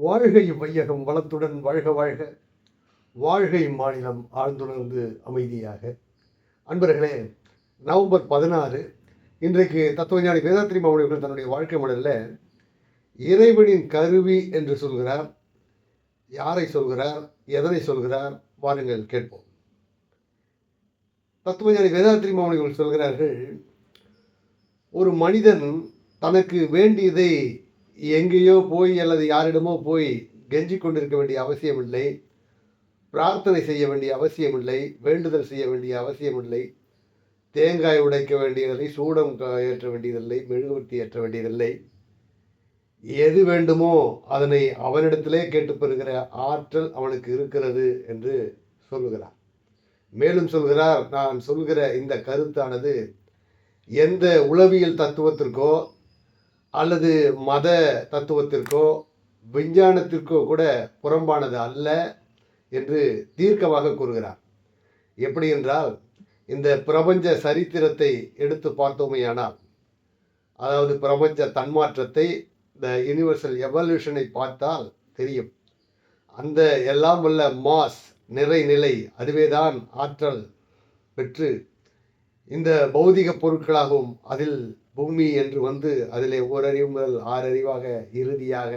வாழ்கை வையகம் வளத்துடன் வாழ்க வாழ்க. வாழ்கை மாநிலம் ஆழ்ந்துணர்ந்து அமைதியாக. அன்பர்களே நவம்பர் பதினாறு இன்றைக்கு தத்துவஞானி வேதாத்திரி மாமனிகள் தன்னுடைய வாழ்க்கை மடலில் இறைவனின் கருவி என்று சொல்கிறார். யாரை சொல்கிறார்? எதனை சொல்கிறார்? வாருங்கள் கேட்போம். தத்துவஞானி வேதாத்திரி மாமனிகள் சொல்கிறார்கள் ஒரு மனிதன் தனக்கு வேண்டியதை எங்கேயோ போய் அல்லது யாரிடமோ போய் கெஞ்சி கொண்டிருக்க வேண்டிய அவசியமில்லை. பிரார்த்தனை செய்ய வேண்டிய அவசியமில்லை. வேண்டுதல் செய்ய வேண்டிய அவசியமில்லை. தேங்காய் உடைக்க வேண்டியதில்லை. சூடம் ஏற்ற வேண்டியதில்லை. மெழுகுவர்த்தி ஏற்ற வேண்டியதில்லை. எது வேண்டுமோ அதனை அவனிடத்திலே கேட்டு பெறுகிற ஆற்றல் அவனுக்கு இருக்கிறது என்று சொல்லுகிறார். மேலும் சொல்கிறார் நான் சொல்கிற இந்த கருத்தானது எந்த உளவியல் தத்துவத்திற்கோ அல்லது மத தத்துவத்திற்கோ விஞ்ஞானத்திற்கோ கூட புறம்பானது அல்ல என்று தீர்க்கமாக கூறுகிறார். எப்படி என்றால் இந்த பிரபஞ்ச சரித்திரத்தை எடுத்து பார்த்தோமேயானால் அதாவது பிரபஞ்ச தன்மாற்றத்தை இந்த யூனிவர்சல் எவல்யூஷனை பார்த்தால் தெரியும். அந்த எல்லாம் உள்ள மாஸ் நிறைநிலை அதுவேதான் ஆற்றல் பெற்று இந்த பௌதிக பொருட்களாகவும் அதில் பூமி என்று வந்து அதிலே ஓரறிவு முதல் ஆறறிவாக இறுதியாக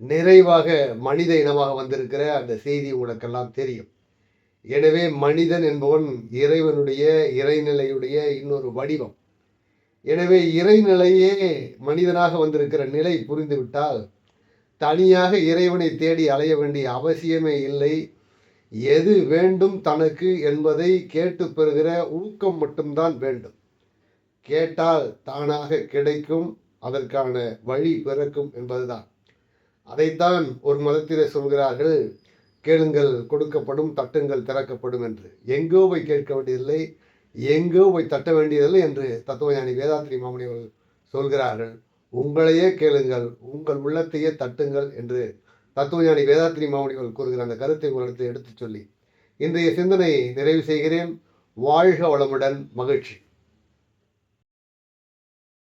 நிறைவாக மனித இனமாக வந்திருக்கிற அந்த செய்தி உங்களுக்கெல்லாம் தெரியும். எனவே மனிதன் என்பவன் இறைவனுடைய இறைநிலையுடைய இன்னொரு வடிவம். எனவே இறைநிலையே மனிதனாக வந்திருக்கிற நிலை புரிந்துவிட்டால் தனியாக இறைவனை தேடி அலைய வேண்டிய அவசியமே இல்லை. எது வேண்டும் தனக்கு என்பதை கேட்டு பெறுகிற ஊக்கம் மட்டும்தான் வேண்டும். கேட்டால் தானாக கிடைக்கும் அதற்கான வழி பிறக்கும் என்பதுதான். அதைத்தான் ஒரு மதத்திலே சொல்கிறார்கள் கேளுங்கள் கொடுக்கப்படும் தட்டுங்கள் திறக்கப்படும் என்று. எங்கோ போய் கேட்க வேண்டியதில்லை எங்கோ போய் தட்ட வேண்டியதில்லை என்று தத்துவஞானி வேதாத்திரி மாமணி அவர்கள் சொல்கிறார்கள். உங்களையே கேளுங்கள் உங்கள் உள்ளத்தையே தட்டுங்கள் என்று தத்துவஞானி வேதாத்திரி மாமணி அவர்கள் கூறுகிற அந்த கருத்தை உங்களிடத்தில் எடுத்துச் சொல்லி இன்றைய சிந்தனை நிறைவு செய்கிறேன் வாழ்க வளமுடன் மகிழ்ச்சி.